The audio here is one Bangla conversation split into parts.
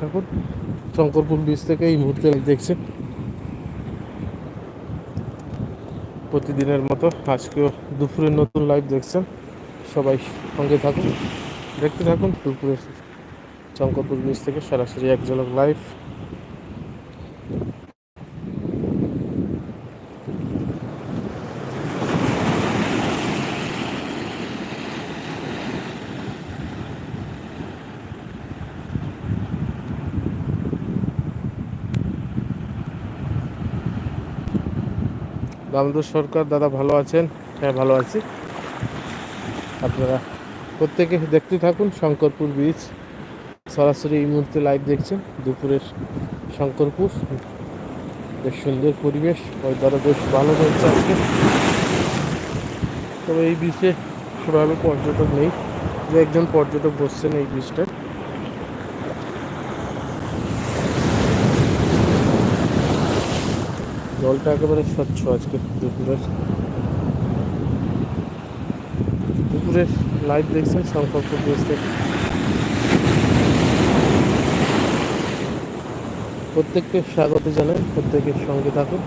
থাকুন শঙ্করপুর ব্রিজ থেকে এই মুহূর্তে দেখছে। প্রতিদিনের মতো আজকেও দুপুরের নতুন লাইভ দেখছেন সবাই। সঙ্গে থাকুন, দেখতে থাকুন দুপুরের শঙ্করপুর ব্রিজ থেকে সরাসরি এক ঝলক লাইভ দামোদর সরকার, দাদা ভালো আছেন? হ্যাঁ ভালো আছি। আপনারা প্রত্যেকে দেখতে থাকুন শঙ্করপুর বীচ সরাসরি এই মুহূর্তে লাইভ দেখছেন দুপুরের শঙ্করপুর। বেশ সুন্দর পরিবেশ। ওয়েদারও বেশ ভালো হয়েছে আজকে। তবে এই বিচে সেভাবে পর্যটক নেই। যে একজন পর্যটক বসছেন এই বিচটায় জলটা একেবারে স্বচ্ছ আজকে দুপুরের। দুপুরের লাইভ দেখছেন শঙ্করপুর বীচ থেকে। প্রত্যেককে স্বাগত জানাই প্রত্যেকের সঙ্গে থাকুন।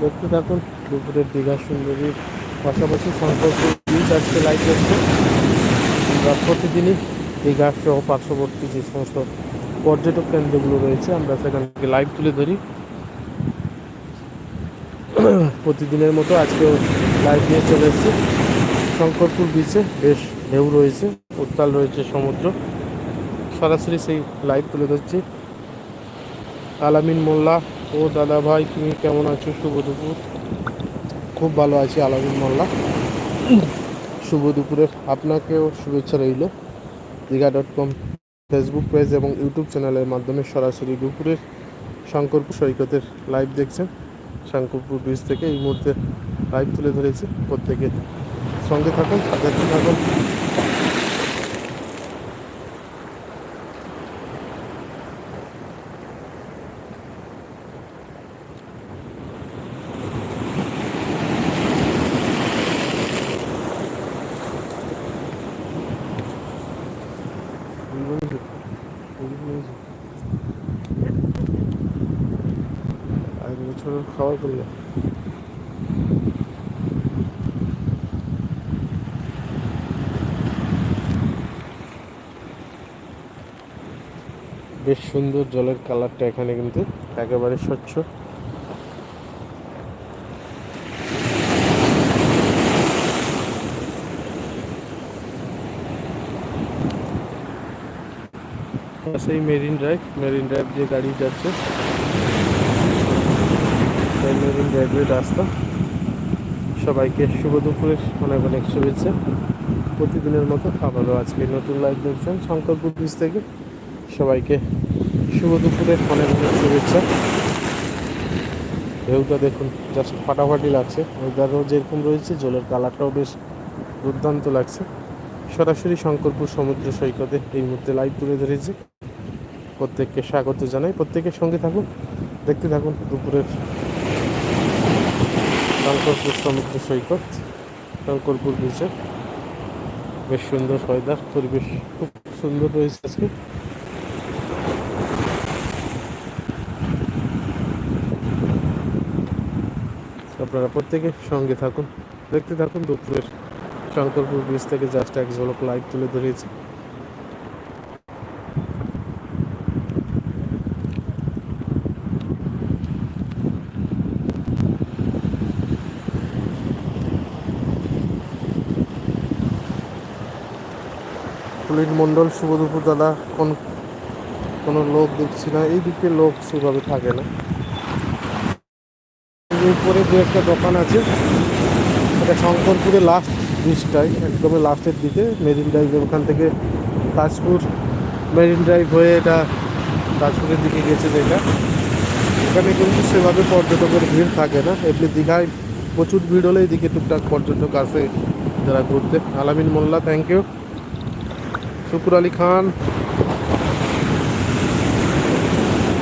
দেখতে থাকুন দুপুরের দীঘা সুন্দরীর পাশাপাশি শঙ্করপুর বীচ আজকে লাইভ দেখছে। আমরা প্রতিদিনই দীঘা সহ পার্শ্ববর্তী যে সমস্ত পর্যটক কেন্দ্রগুলো রয়েছে, আমরা সেখান থেকে লাইভ তুলে ধরি। প্রতিদিনের মতো আজকেও লাইভ নিয়ে চলে এসেছি। শঙ্করপুর বিচে বেশ ঢেউ রয়েছে, উত্তাল রয়েছে সমুদ্র। সরাসরি সেই লাইভ তুলে ধরছি। আলামিন মোল্লা, ও দাদা ভাই, তুমি কেমন আছো? শুভ দুপুর। খুব ভালো আছি আলামিন মোল্লা। শুভ দুপুরে আপনাকেও শুভেচ্ছা রইল। Digha dot com Facebook page এবং ইউটিউব চ্যানেলের মাধ্যমে সরাসরি দুপুরের শঙ্করপুর সৈকতের লাইভ দেখছেন। শঙ্করপুর ব্রিজ থেকে এই মুহূর্তে লাইভ তুলে ধরেছি প্রত্যেকে। সঙ্গে থাকুন দেখতে থাকুন। আর বছর খাওয়া করলে। বেশ সুন্দর জলের কালারটা এখানে কিন্তু একেবারে স্বচ্ছ। সেই মেরিন ড্রাইভ মেরিন ড্রাইভ দিয়ে গাড়ি যাচ্ছে। মেরিন ড্রাইভের রাস্তা সবাইকে শুভ দুপুরের অনেক অনেক শুভেচ্ছা। প্রতিদিনের মতো আবারও আজকে নতুন লাইভ দেখছেন শঙ্করপুর ব্রিজ থেকে। সবাইকে শুভ দুপুরের অনেক অনেক শুভেচ্ছা। ঢেউটা দেখুন জাস্ট ফাটাফাটি লাগছে। ওয়েদারও যেরকম রয়েছে, জলের কালারটাও বেশ দুর্দান্ত লাগছে। সরাসরি শঙ্করপুর সমুদ্র সৈকতে এই মুহূর্তে লাইভ তুলে ধরেছি। প্রত্যেককে স্বাগত জানাই। প্রত্যেকের সঙ্গে থাকুন, দেখতে থাকুন দুপুরের শঙ্করপুর সমুদ্র সৈকত, শঙ্করপুর বিচে বেশ সুন্দর ওয়েদার পরিবেশ খুব সুন্দর রয়েছে আজকে। আপনারা প্রত্যেকে সঙ্গে থাকুন, দেখতে থাকুন দুপুরের শঙ্করপুর ব্রিজ থেকে জাস্ট এক ঝলক লাইভ তুলে ধরিয়েছি পুলিন মণ্ডল শুভ দুপুর দাদা, কোন, কোনো লোক দেখছি না। এই দিকে লোক সেভাবে থাকে না। উপরে দু একটা দোকান আছে। এটা শঙ্করপুরে লাস্ট ব্রিজটাই একদমই লাস্টের দিকে, মেরিন ড্রাইভের ওখান থেকে তাজপুর, মেরিন ড্রাইভ হয়ে এটা তাজপুরের দিকে গেছে যেটা। এখানে কিন্তু সেভাবে পর্যটকের ভিড় থাকে না। এমনি দীঘায় প্রচুর ভিড় হলে এদিকে টুকটাক পর্যটক আসে যারা ঘুরতে। Alamin Molla thank you Shukur Ali Khan.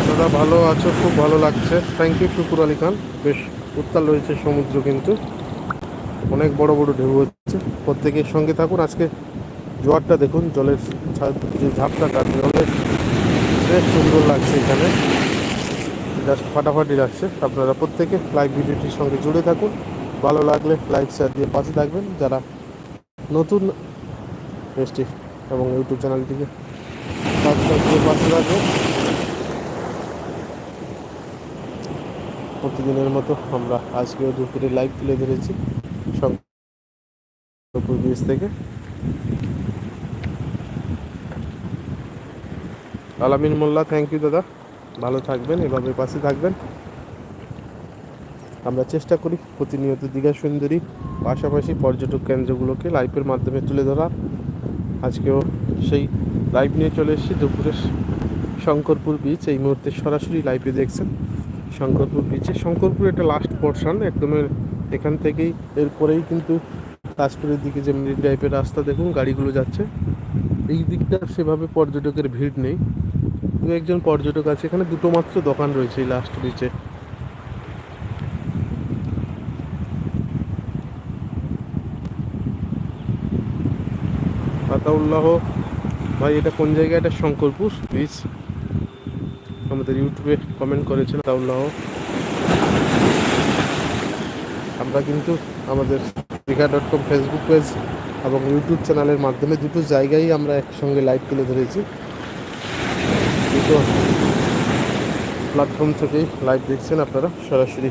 দাদা, ভালো আছো? খুব ভালো লাগছে। Thank you Shukur Ali Khan. বেশ উত্তাল রয়েছে সমুদ্র কিন্তু। অনেক বড় বড় ঢেউ হচ্ছে। প্রত্যেকের সঙ্গে থাকুন। আজকে জোয়ারটা দেখুন। জলের যে ঝাপটাটা জলের বেশ সুন্দর লাগছে এখানে। জাস্ট ফাটাফাটি লাগছে। আপনারা প্রত্যেকে লাইভ ভিডিওটির সঙ্গে জুড়ে থাকুন। ভালো লাগলে লাইক শেয়ার দিয়ে পাশে থাকবেন। যারা নতুন পেজটি এবং ইউটিউব চ্যানেলটিকে পাশে প্রতিদিনের মতো আমরা আজকেও দুপুরে লাইভ তুলে ধরেছি ব্রিজ থেকে। আলামিন মোল্লা থ্যাংক ইউ দাদা। ভালো থাকবেন, এভাবে পাশে থাকবেন। আমরা চেষ্টা করি প্রতিনিয়ত দীঘা সুন্দরী, পাশাপাশি পর্যটক কেন্দ্রগুলোকে লাইভের মাধ্যমে তুলে ধরা আজকেও সেই লাইভ নিয়ে চলে এসেছি। দুপুরের শঙ্করপুর বিচ এই মুহূর্তে সরাসরি লাইভে দেখছেন শঙ্করপুর বিচে শঙ্করপুর একটা লাস্ট পোর্শন একদম এখান থেকেই এরপরেই কিন্তু তাজপুরের দিকে যে মিনি টাইপের রাস্তা, দেখুন গাড়িগুলো যাচ্ছে। এই দিকটা সেভাবে পর্যটকের ভিড় নেই। দু একজন পর্যটক আছে, এখানে দুটো মাত্র দোকান রয়েছে এই লাস্ট বিচে আতাউল্লাহ। ভাই, এটা কোন জায়গায়? এটা শঙ্করপুর। বিচ আমাদের ইউটিউবে কমেন্ট করেছেন আতাউল্লাহ। আমরা কিন্তু আমাদের Digha dot com Facebook page এবং ইউটিউব চ্যানেলের মাধ্যমে দুটো জায়গায় আমরা একসঙ্গে লাইভ তুলে ধরেছি। দুটো প্ল্যাটফর্ম থেকেই লাইভ দেখছেন আপনারা সরাসরি।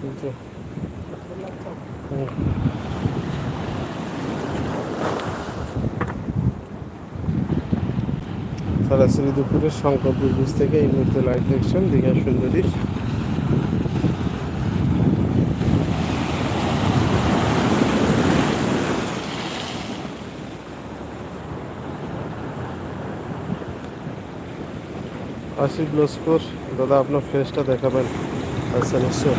কিন্তু হুম। সরাসরি দুপুরে শঙ্করপুর ব্রিজ থেকে এই মুহূর্তে লাইভ দেখছেন দীঘা সুন্দরী। আশিক লস্কর, দাদা, আপনার ফেসটা দেখাবেন। আচ্ছা নিশ্চয়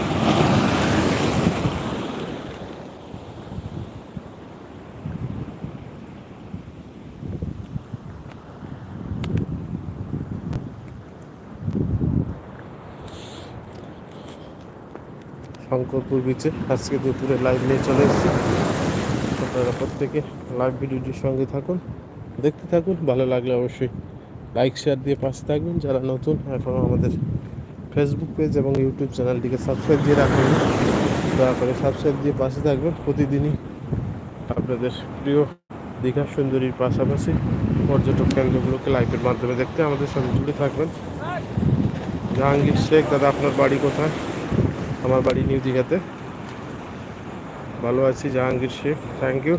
শঙ্করপুর বিচে আজকে দুপুরে লাইভ নিয়ে চলে এসেছি। আপনারা প্রত্যেকে লাইভ ভিডিওটির সঙ্গে থাকুন, দেখতে থাকুন, ভালো লাগলে অবশ্যই লাইক শেয়ার দিয়ে পাশে থাকবেন। যারা নতুন, এখনও আমাদের ফেসবুক পেজ এবং ইউটিউব চ্যানেলটিকে সাবস্ক্রাইব দিয়ে রাখুন দয়া করে সাবস্ক্রাইব দিয়ে পাশে থাকবেন। প্রতিদিনই আপনাদের প্রিয় দীঘা সুন্দরীর পাশাপাশি পর্যটক কেন্দ্রগুলোকে লাইভের মাধ্যমে দেখতে আমাদের সঙ্গে জুড়ে থাকবেন। জাহাঙ্গীর শেখ, দাদা, আপনার বাড়ি কোথায়? আমার বাড়ি নিউ দীঘাতে। ভালো আছি জাহাঙ্গীর শেখ। থ্যাংক ইউ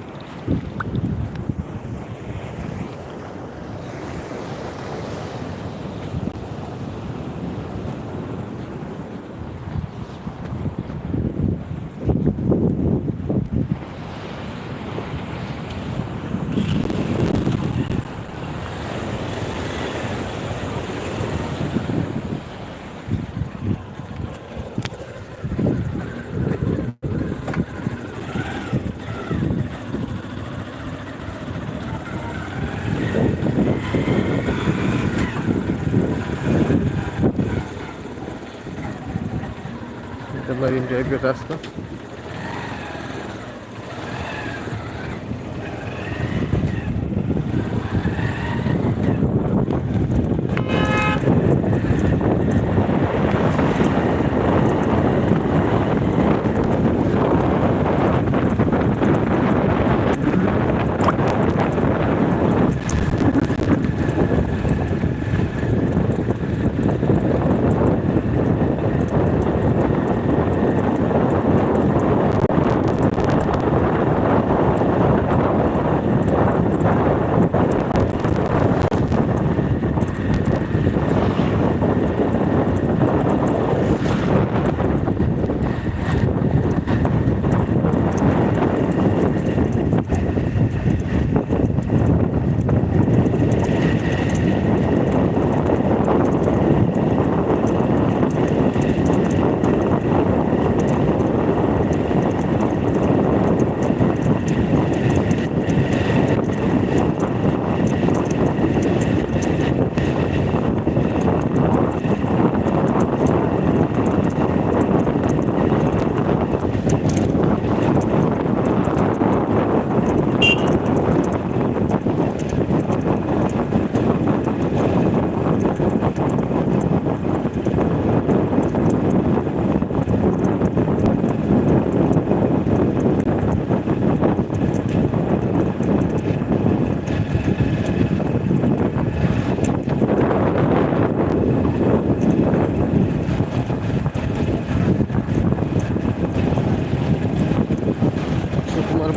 এটা মারিন ড্রাইভের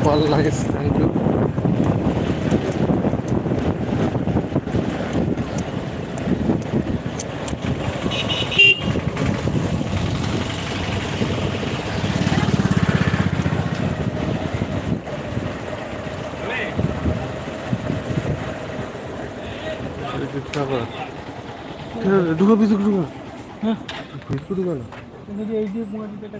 রাস্তা নাইস থ্যাংক ইউ ঢুকা ভিতরে ঢুকা হ্যাঁ ভিতরে ঢুকা না এই দিতে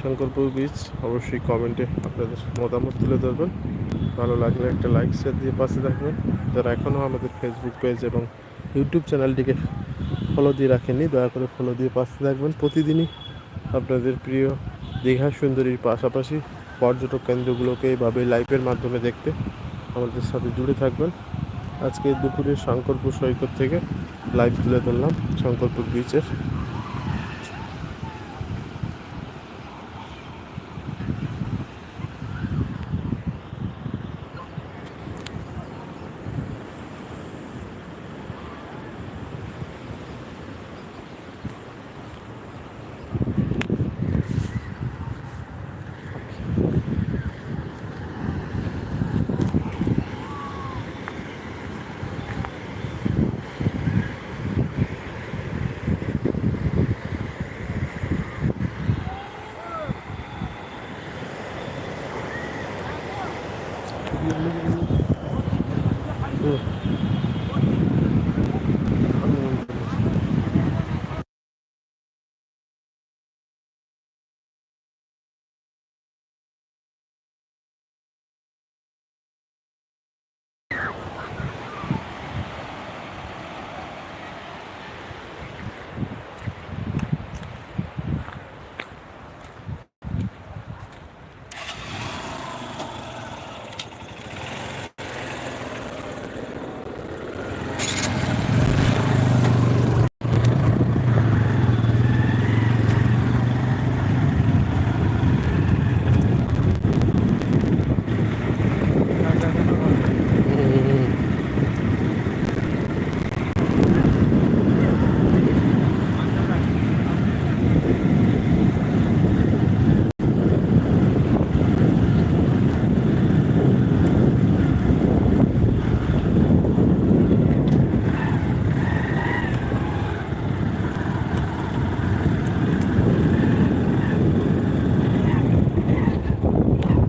শঙ্করপুর বিচ অবশ্যই কমেন্টে আপনাদের মতামত তুলে ধরবেন। ভালো লাগলে একটা লাইক শেয়ার দিয়ে পাশে থাকবেন। যারা এখনও আমাদের ফেসবুক পেজ এবং ইউটিউব চ্যানেলটিকে ফলো দিয়ে রাখেননি, দয়া করে ফলো দিয়ে পাশে থাকবেন। প্রতিদিনই আপনাদের প্রিয় দীঘা সুন্দরীর পাশাপাশি পর্যটক কেন্দ্রগুলোকে এইভাবে লাইভের মাধ্যমে দেখতে আমাদের সাথে জুড়ে থাকবেন। আজকে দুপুরে শঙ্করপুর সৈকত থেকে লাইভ তুলে ধরলাম, শঙ্করপুর বিচের